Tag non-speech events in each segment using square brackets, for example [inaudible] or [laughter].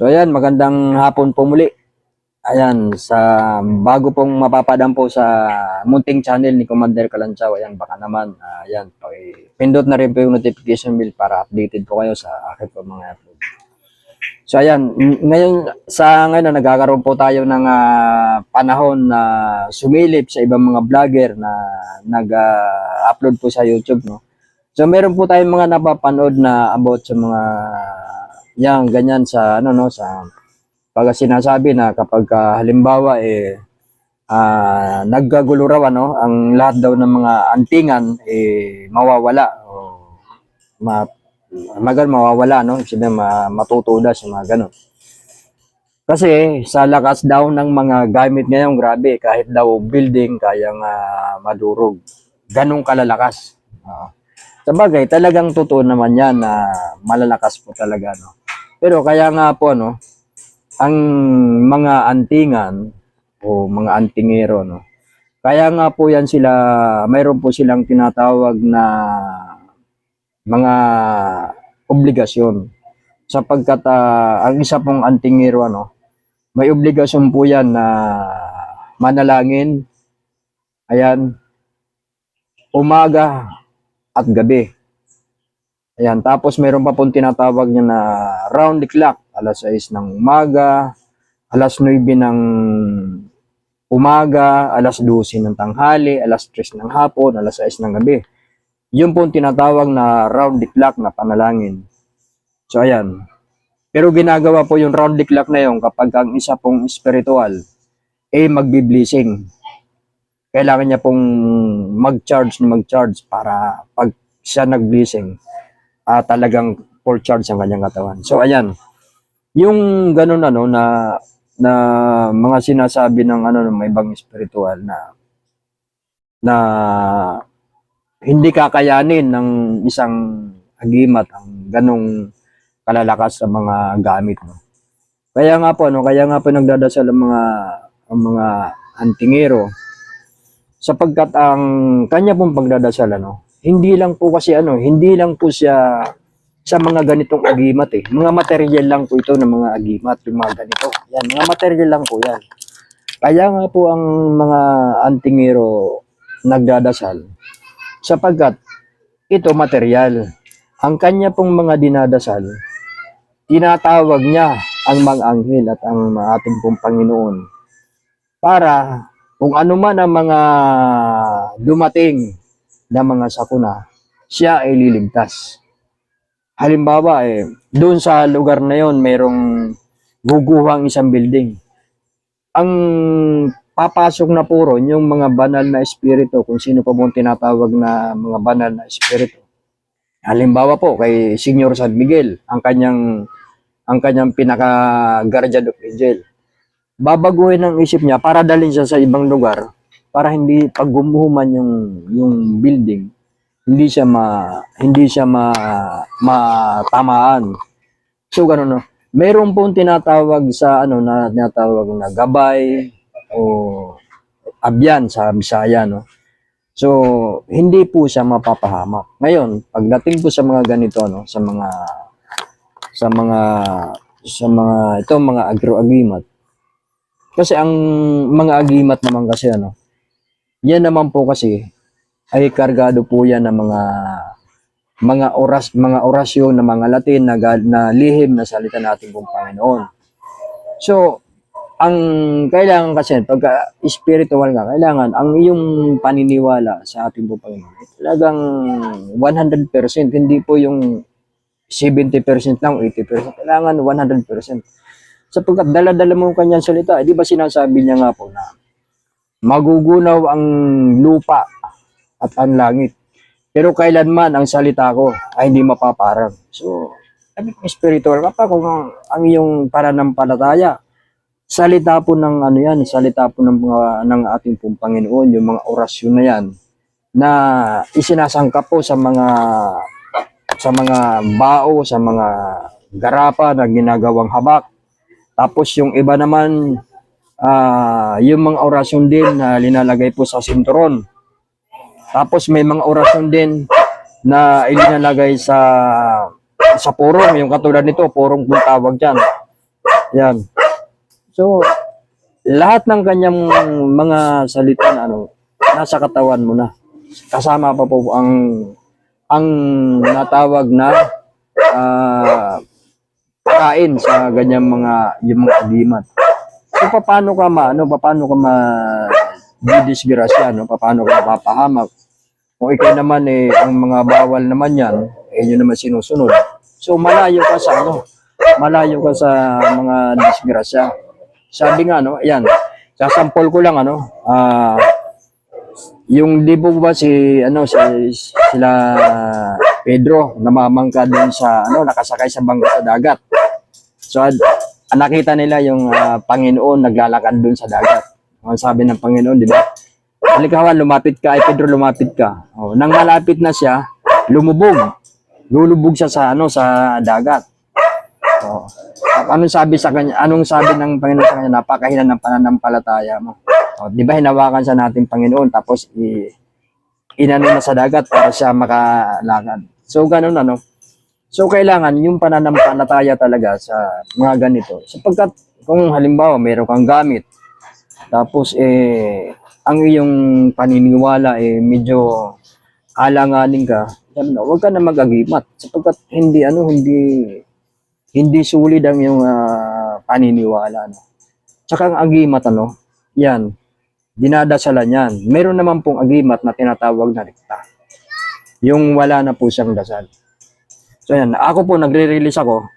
So ayan, magandang hapon po muli. Ayan, sa bago pong mapapadam po sa munting channel ni Commander Kalanchaw, ayan, baka naman, ah, ayan, pindot na rin po yung notification bell para updated po kayo sa akin po mga upload. So ayan, ng- ngayon, sa ngayon na nagkakaroon po tayo ng ah, panahon na sumilip sa ibang mga vlogger na nag-upload po sa YouTube, no? So meron po tayong mga napapanood na about sa mga yang ganyan sa ano no sa pag sinasabi na kapag ah, halimbawa eh ah nagkagulo raw ano ang lahat daw ng mga antingan eh mawawala o ma magal mawawala no sabi ma, matutudas mga ganun kasi sa lakas daw ng mga gamit ngayon grabe kahit daw building kayang ah, madurog ganong kalalakas Oo. Sa bagay, talagang totoo naman yan na malalakas po talaga, no? Pero kaya nga po, no, ang mga antingan o mga antingero, no, kaya nga po yan sila, mayroon po silang tinatawag na mga obligasyon. Sapagkat ah, ang isa pong antingero, ano, may obligasyon po yan na manalangin, ayan, umaga at gabi. Ayan, tapos meron pa pong tinatawag niya na round the clock, alas 6 ng umaga, alas 9 ng umaga, alas 12 ng tanghali, alas 3 ng hapon, alas 6 ng gabi. Yun po tinatawag na round the clock na panalangin. So ayan. Pero ginagawa po yung round the clock na yun kapag ang isa pong spiritual eh magbi-blessing kailangan niya pong mag-charge na mag-charge para pag siya nag-blessing, ah talagang full charge ang kanyang katawan. So, ayan. Yung ganun ano na na mga sinasabi ng ano ng ibang spiritual na na hindi kakayanin ng isang agimat ang ganong kalalakas sa mga gamit no. Kaya nga po no, kaya nga po nagdadasal ang mga ang mga antingero sapagkat ang kanya pong pagdadasal ano, hindi lang po kasi ano, hindi lang po siya sa mga ganitong agimat eh. Mga material lang po ito ng mga agimat, yung mga ganito. Yan, mga material lang po yan. Kaya nga po ang mga antingero nagdadasal sapagkat ito material. Ang kanya pong mga dinadasal, tinatawag niya ang mga anghel at ang ating pong Panginoon para kung ano man ang mga dumating na mga sakuna, siya ay liligtas. Halimbawa, eh, doon sa lugar na yon mayroong guguhang isang building. Ang papasok na puro yung mga banal na espiritu, kung sino pa mong tinatawag na mga banal na espiritu. Halimbawa po kay Senior San Miguel, ang kanyang ang kanyang pinaka guardian of angel babaguhin ang isip niya para dalhin siya sa ibang lugar para hindi pag gumuhuman yung yung building hindi siya ma hindi siya ma matamaan. So ganun no? Meron pong tinatawag sa ano na tinatawag na gabay o abyan sa Bisaya no? So hindi po siya mapapahamak. Ngayon pagdating po sa mga ganito no? Sa mga sa mga sa mga ito mga agro-agimat. Kasi ang mga agimat naman kasi ano, yan naman po kasi ay kargado po yan ng mga mga oras mga orasyon na mga Latin na, na lihim na salita natin pong Panginoon. So, ang kailangan kasi pagka spiritual nga, kailangan ang iyong paniniwala sa ating pong Panginoon talagang 100%, hindi po yung 70% lang, 80%. Kailangan 100% sapagkat dala-dala mo ang kanyang salita. Eh, di ba sinasabi niya nga po na magugunaw ang lupa at ang langit. Pero kailanman ang salita ko ay hindi mapaparang. So, sabi ko, spiritual ka pa kung ang, ang iyong pananampalataya. Salita po ng ano yan, salita po ng, mga, ng ating pong Panginoon, yung mga orasyon na yan, na isinasangka po sa mga sa mga bao, sa mga garapa na ginagawang habak, tapos yung iba naman, ah yung mga orasyon din na linalagay po sa sinturon. Tapos may mga orasyon din na ilinalagay sa sa purong, yung katulad nito, purong kung tawag dyan. Yan. So, lahat ng kanyang mga salita na ano, nasa katawan mo na. Kasama pa po ang ang natawag na ah, kain sa ganyang mga yung mga agimat. So paano ka ma ano paano ka ma didisgrasya no paano ka mapapahamak kung ikaw naman eh ang mga bawal naman yan eh yun naman sinusunod. So malayo ka sa ano malayo ka sa mga disgrasya. Sabi nga no, ayan, sasampol ko lang ano, ah yung libog ba si ano si sila Pedro namamangka doon sa ano nakasakay sa bangka sa dagat. So nakita nila yung ah, Panginoon naglalakad doon sa dagat. Ang sabi ng Panginoon, di ba? Halikawan, lumapit ka, ay Pedro, lumapit ka. Oh, nang malapit na siya, lumubog. Lulubog siya sa ano sa dagat. Oh. Anong sabi sa kanya? Anong sabi ng Panginoon sa kanya? Napakahina ng pananampalataya mo. Oh, di ba hinawakan sa natin Panginoon tapos i inano na sa dagat para siya makalakad. So ganun ano. So kailangan yung pananampalataya talaga sa mga ganito. Sapagkat kung halimbawa mayroon kang gamit tapos eh ang iyong paniniwala eh medyo alanganin ka, sabi na, huwag ka na mag-agimat sapagkat hindi ano hindi hindi sulit ang iyong ah, paniniwala no. Tsaka ang agimat ano, yan dinadasalan yan. Meron naman pong agimat na tinatawag na rekta. Yung wala na po siyang dasal. So yan, ako po nagre-release ako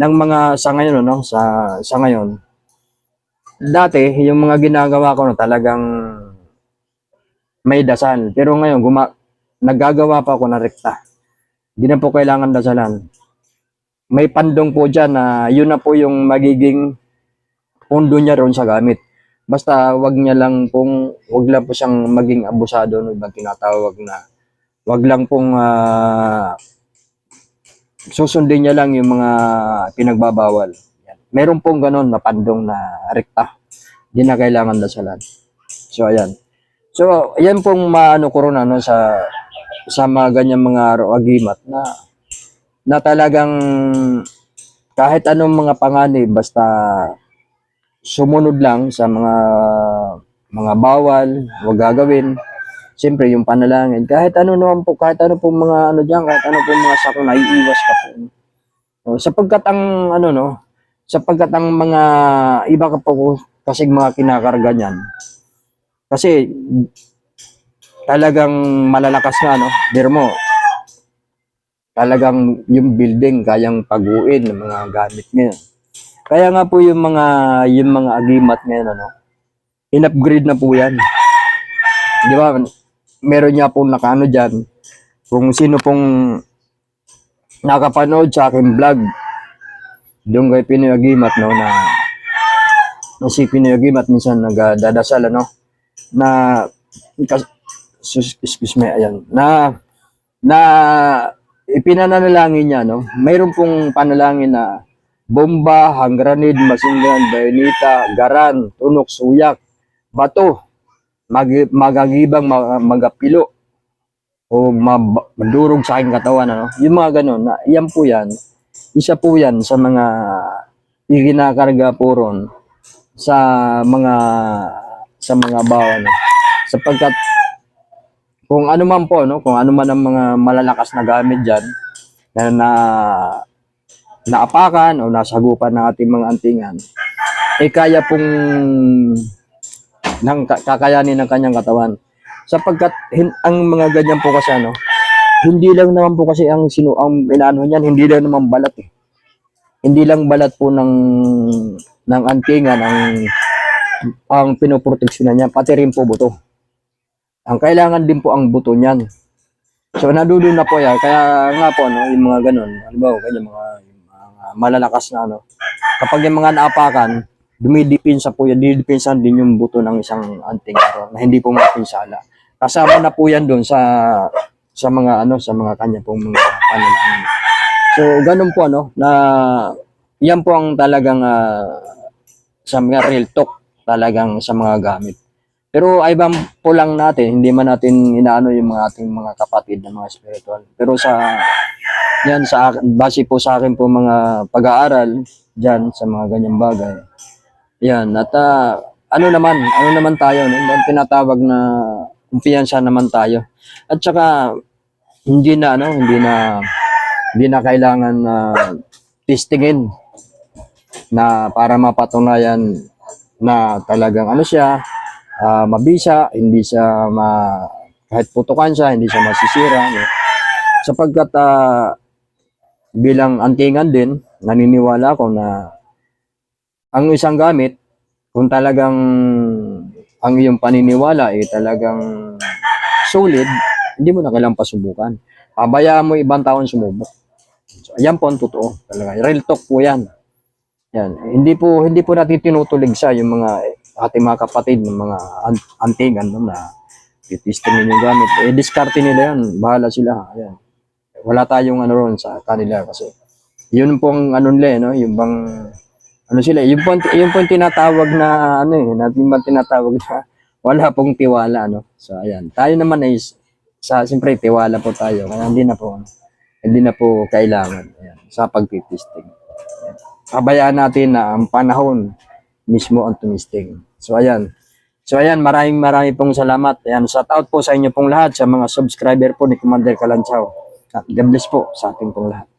ng mga sa ngayon no, sa sa ngayon. Dati yung mga ginagawa ko no, talagang may dasal. Pero ngayon guma naggagawa pa ako ng rekta. Hindi na po kailangan dasalan. May pandong po dyan na yun na po yung magiging pundo niya ron sa gamit. Basta wag niya lang pong wag lang po siyang maging abusado no ibang tinatawag na wag lang pong ah, susundin niya lang yung mga pinagbabawal. Meron pong ganun na pandong na rekta. Hindi na kailangan dasalan. So ayan. So ayan pong maano ko ron ano sa sa mga ganyan mga agimat na na talagang kahit anong mga panganib basta sumunod lang sa mga mga bawal, huwag gagawin. Siyempre, yung panalangin. Kahit ano naman po, kahit ano pong mga ano diyan, kahit ano pong mga sako, naiiwas ka po. O, sapagkat ang ano no, sapagkat ang mga iba ka po kasi mga kinakarga niyan. Kasi talagang malalakas nga no, dir mo. Talagang yung building kayang paguin ng mga gamit ngayon. Kaya nga po yung mga yung mga agimat ngayon ano, in-upgrade na po yan. Di ba? Meron niya po nakaano diyan. Kung sino pong nakapanood sa aking vlog, doon kay Pinoy Agimat no na na si Pinoy Agimat minsan nagdadasal ano na excuse me ayan na na ipinanalangin niya no mayroon pong panalangin na bomba, hangranid, masinggan, bayonita, garan, tunok, suyak, bato, mag magagibang, mag- magapilo, o mab- madurog sa aking katawan. Ano? Yung mga ganun, na, yan po yan, isa po yan sa mga ikinakarga po ron sa mga sa mga bawan. Sapagkat kung ano man po, no, kung ano man ang mga malalakas na gamit dyan, na, na naapakan o nasagupan ng ating mga antingan, eh kaya pong ng ka- kakayanin ng kanyang katawan. Sapagkat hin- ang mga ganyan po kasi ano, hindi lang naman po kasi ang sino ang inaano niyan, hindi lang naman balat eh. Hindi lang balat po ng ng antingan ang ang pinoproteksyonan niya, pati rin po buto. Ang kailangan din po ang buto niyan. So nadudoon na po yan. Kaya nga po no, yung mga ganun, ano ba, ganyan mga, mga malalakas na ano. Kapag yung mga naapakan, dumidipinsa po yan, didipinsan din yung buto ng isang anting araw na hindi po mapinsala. Kasama na po yan doon sa sa mga ano, sa mga kanya pong mga panalangin. So ganun po ano, na yan po ang talagang ah, sa mga real talk talagang sa mga gamit. Pero ay bang po lang natin, hindi man natin inaano yung mga ating mga kapatid na mga spiritual. Pero sa Yan sa base po sa akin po mga pag-aaral diyan sa mga ganyang bagay. Yan, at ah, ano naman, ano naman tayo, no? Tinatawag na kumpiyansa naman tayo. At saka hindi na ano, hindi na hindi na kailangan na testingin na para mapatunayan na talagang ano siya, ah, mabisa, hindi siya ma kahit putukan siya, hindi siya masisira. No? Sapagkat ah, bilang antingan din, naniniwala ako na ang isang gamit, kung talagang ang iyong paniniwala ay talagang solid, hindi mo na kailangang pasubukan. Pabayaan mo ibang taon sumubok. So, ayan po ang totoo. Talaga. Real talk po yan. Yan. Hindi po hindi po natin tinutulig sa yung mga ating mga kapatid ng mga an- antigan no, na titistingin yung gamit. Eh, diskarte nila yan. Bahala sila. Ayan. Wala tayong ano ron sa kanila kasi yun pong ano nila, eh, no? yung bang ano sila, yung po, yung po tinatawag na ano eh, natin ba tinatawag na [laughs] wala pong tiwala, no? So, ayan. Tayo naman ay sa siyempre tiwala po tayo kaya hindi na po ano, hindi na po kailangan ayan, sa pagtitisting. Ayan. Pabayaan natin na ang panahon mismo ang tumisting. So ayan. So ayan, maraming maraming pong salamat. Ayan, shout out po sa inyo pong lahat sa mga subscriber po ni Commander Kalanchaw. At God bless po sa ating pong lahat.